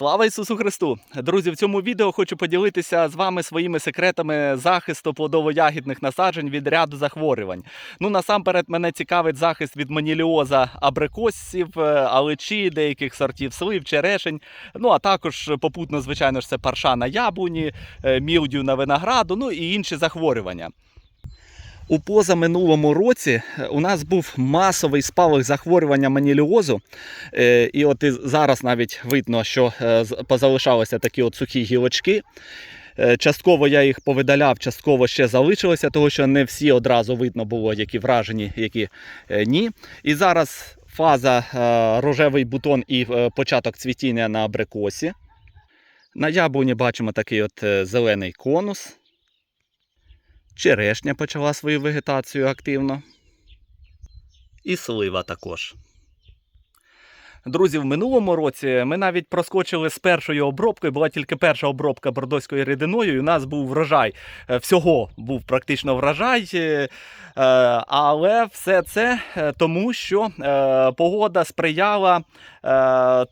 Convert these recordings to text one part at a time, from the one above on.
Слава Ісусу Христу! Друзі, в цьому відео хочу поділитися з вами своїми секретами захисту плодово-ягідних насаджень від ряду захворювань. Ну, насамперед, мене цікавить захист від маніліоза абрикосів, е, аличі, деяких сортів слив, черешень. Ну, а також попутно, звичайно ж, це парша на яблуні, е, мілдю на винограду, ну і інші захворювання. У позаминулому році е, у нас був масовий спалах захворювання маніліозу. Е, І от і зараз навіть видно, що е, позалишалися такі от сухі гілочки. Частково я їх повидаляв, частково ще залишилося, тому що не всі одразу видно було, які вражені, які ні. І зараз фаза рожевий бутон і початок цвітіння на абрикосі. На яблуні бачимо такий от зелений конус. Черешня почала свою вегетацію активно. І слива також. Друзі, в минулому році ми навіть проскочили з першою обробкою. Була тільки перша обробка бордоською рідиною, і у нас був врожай. Е, Всього був практично врожай. е, е, Але все це тому, що погода сприяла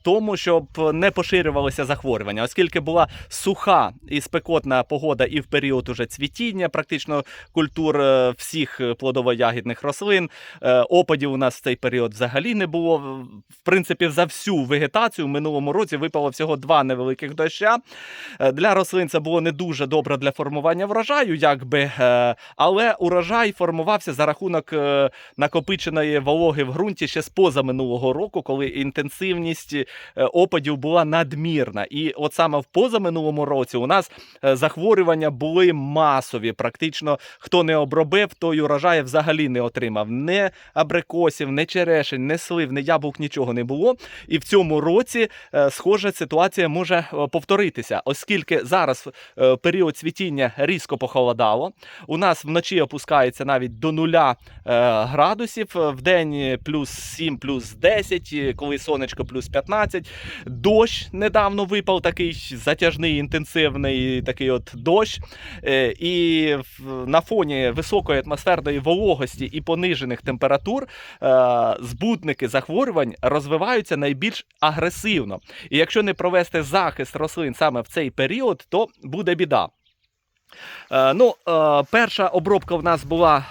тому, щоб не поширювалися захворювання, оскільки була суха і спекотна погода і в період уже цвітіння, практично культур е, всіх плодово-ягідних рослин. Е, Опадів у нас в цей період взагалі не було. В принципі, за всю вегетацію в минулому році випало всього два невеликих доща. Е, Для рослин це було не дуже добре для формування врожаю, якби, е, але урожай формувався за рахунок е, накопиченої вологи в ґрунті ще з поза минулого року, коли інтенсивність е, опадів була надмірна. І от саме в позаминулому році у нас е, захворювання були масові. Практично хто не обробив, той урожай взагалі не отримав. Не абрикосів, не черешень, не слив, не яблук, нічого не було. І в цьому році е, схожа ситуація може повторитися, оскільки зараз період цвітіння різко похолодало. У нас вночі опускається навіть до нуля градусів, в день плюс 7, плюс 10, е, коли сонечко плюс 15. Дощ недавно випав такий затяжний, інтенсивний такий от дощ. Е, І на фоні високої атмосферної вологості і понижених температур е, збутники захворювань розвиваються найбільш агресивно. І якщо не провести захист рослин саме в цей період, то буде біда. Е, ну, е, перша обробка в нас була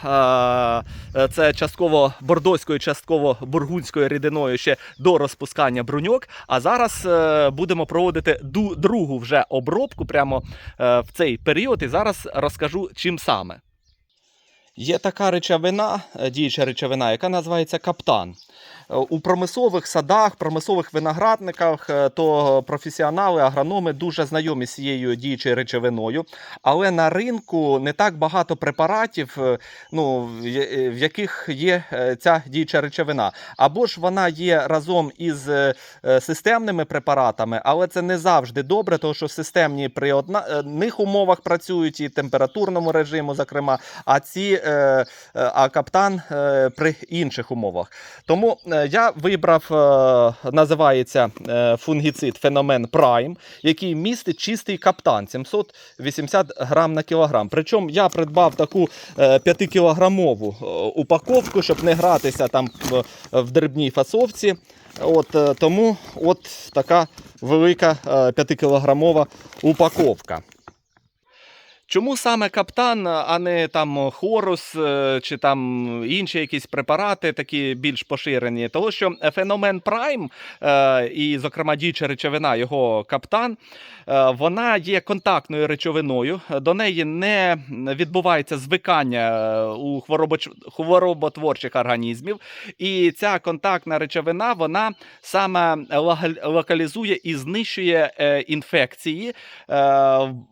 е, це частково бордоською, частково бургунською рідиною ще до розпускання бруньок. А зараз будемо проводити другу вже обробку прямо в цей період. І зараз розкажу, чим саме. Є така речовина, діюча речовина, яка називається каптан. У промислових садах, промислових виноградниках, е, то професіонали, агрономи дуже знайомі з цією діючою речовиною. Але на ринку не так багато препаратів, е, ну, е, в яких є ця діюча речовина. Або ж вона є разом із системними препаратами, але це не завжди добре, тому що системні при одних умовах працюють і температурному режиму, зокрема, а ці а каптан при інших умовах. Тому я вибрав, е, називається е, фунгіцид Феномен Прайм, який містить чистий каптан 780 грам на кілограм. Причому я придбав таку 5-кілограмову упаковку, щоб не гратися там в, дрібній фасовці. От, е, тому от така велика 5-кілограмова упаковка. Чому саме каптан, а не там хорус е, чи там інші якісь препарати, такі більш поширені? Тому що феномен Прайм, е, і, зокрема, діюча речовина, його каптан, е, вона є контактною речовиною. До неї не відбувається звикання у хвороботворчих організмів. І ця контактна речовина вона саме локалізує і знищує інфекції е,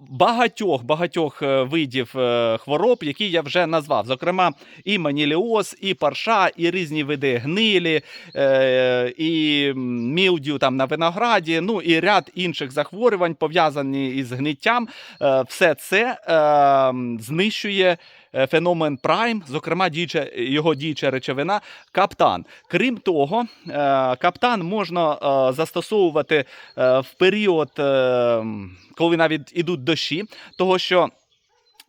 багатьох багатьох е, видів е, хвороб, які я вже назвав. Зокрема, і маніліоз, і парша, і різні види гнилі, е, і мілдю там на винограді, ну і ряд інших захворювань пов'язані із гниттям. Все це е, знищує. Е, Феномен Прайм, зокрема, діюча, його діюча речовина каптан. Крім того, е, каптан можна е, застосовувати в період, коли навіть ідуть дощі, того що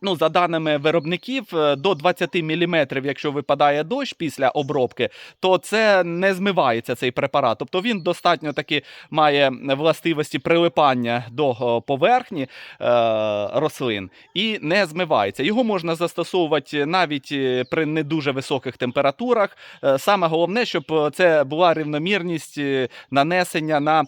Ну, за даними виробників, е, до 20 мм, якщо випадає дощ після обробки, то це не змивається цей препарат. Тобто він достатньо таки має властивості прилипання до е, поверхні е, рослин і не змивається. Його можна застосовувати навіть е, при не дуже високих температурах. Саме головне, щоб це була рівномірність нанесення на, е,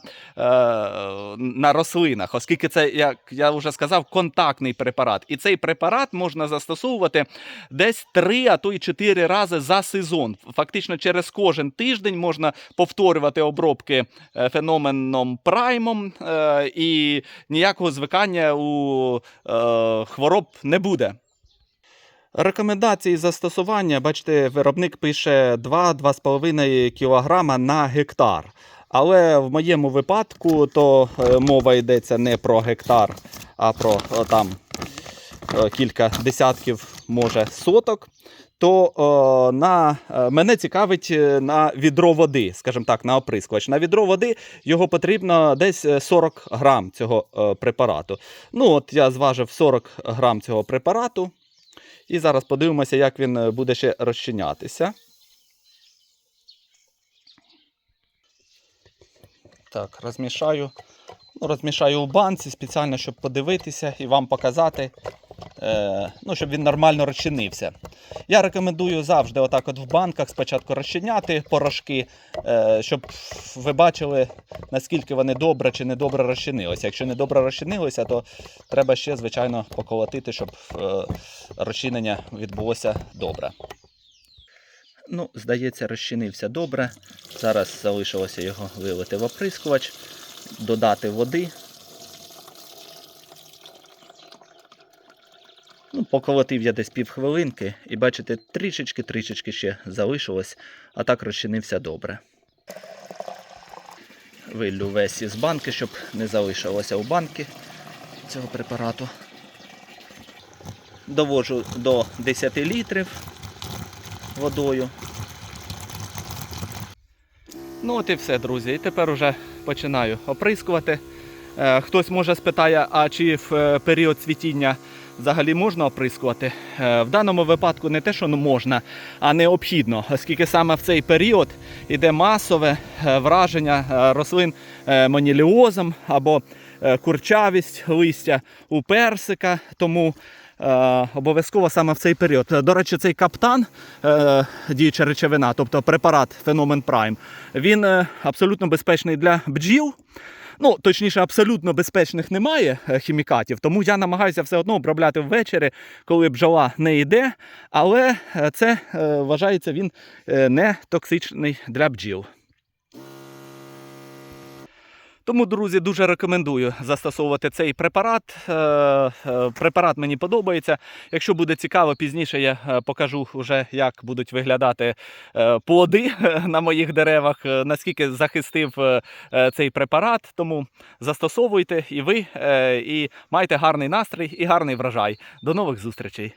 на рослинах, оскільки це, як я вже сказав, контактний препарат. І цей препарат можна застосовувати десь 3, а то й 4 рази за сезон. Фактично через кожен тиждень можна повторювати обробки е, феноменом праймом, е, і ніякого звикання у е, хвороб не буде. Рекомендації застосування, бачите, виробник пише 2-2,5 кг на гектар. Але в моєму випадку то мова йдеться не про гектар, а про о, там кілька десятків, може, соток. То о, на, е, мене цікавить е, на відро води, скажімо так, на оприскувач. На відро води його потрібно десь е, 40 грам цього е, препарату. Ну, от я зважив 40 грам цього препарату. І зараз подивимося, як він е, буде ще розчинятися. Так, розмішаю. Ну, розмішаю у банці спеціально, щоб подивитися і вам показати, е, ну, щоб він нормально розчинився. Я рекомендую завжди отак от в банках спочатку розчиняти порошки, е, щоб ви бачили, наскільки вони добре чи недобре розчинилися. Якщо не добре розчинилися, то треба ще, звичайно, поколотити, щоб е, розчинення відбулося добре. Ну, здається, розчинився добре. Зараз залишилося його вилити в оприскувач, додати води. Ну, поколотив я десь півхвилинки і бачите, трішечки-трішечки ще залишилось, а так розчинився добре. Виллю весь із банки, щоб не залишилося у банки цього препарату. Довожу до 10 літрів водою. Ну от і все, друзі. І тепер уже починаю оприскувати. Е, Хтось може спитає, а чи в е, період цвітіння взагалі можна оприскувати? Е, В даному випадку не те, що ну, можна, а необхідно, оскільки саме в цей період йде масове е, враження е, рослин моніліозом або курчавість листя у персика. Тому обов'язково саме в цей період. До речі, цей каптан, діюча речовина, тобто препарат Феномен Прайм, він абсолютно безпечний для бджіл. Ну, точніше, абсолютно безпечних немає е, хімікатів, тому я намагаюся все одно обробляти ввечері, коли бджола не йде. Але е, це е, вважається він не токсичний для бджіл. Тому, друзі, дуже рекомендую застосовувати цей препарат. Е, е, Препарат мені подобається. Якщо буде цікаво, пізніше я е, покажу вже, як будуть виглядати плоди на моїх деревах, наскільки захистив цей препарат. Тому застосовуйте і ви, і майте гарний настрій і гарний врожай. До нових зустрічей!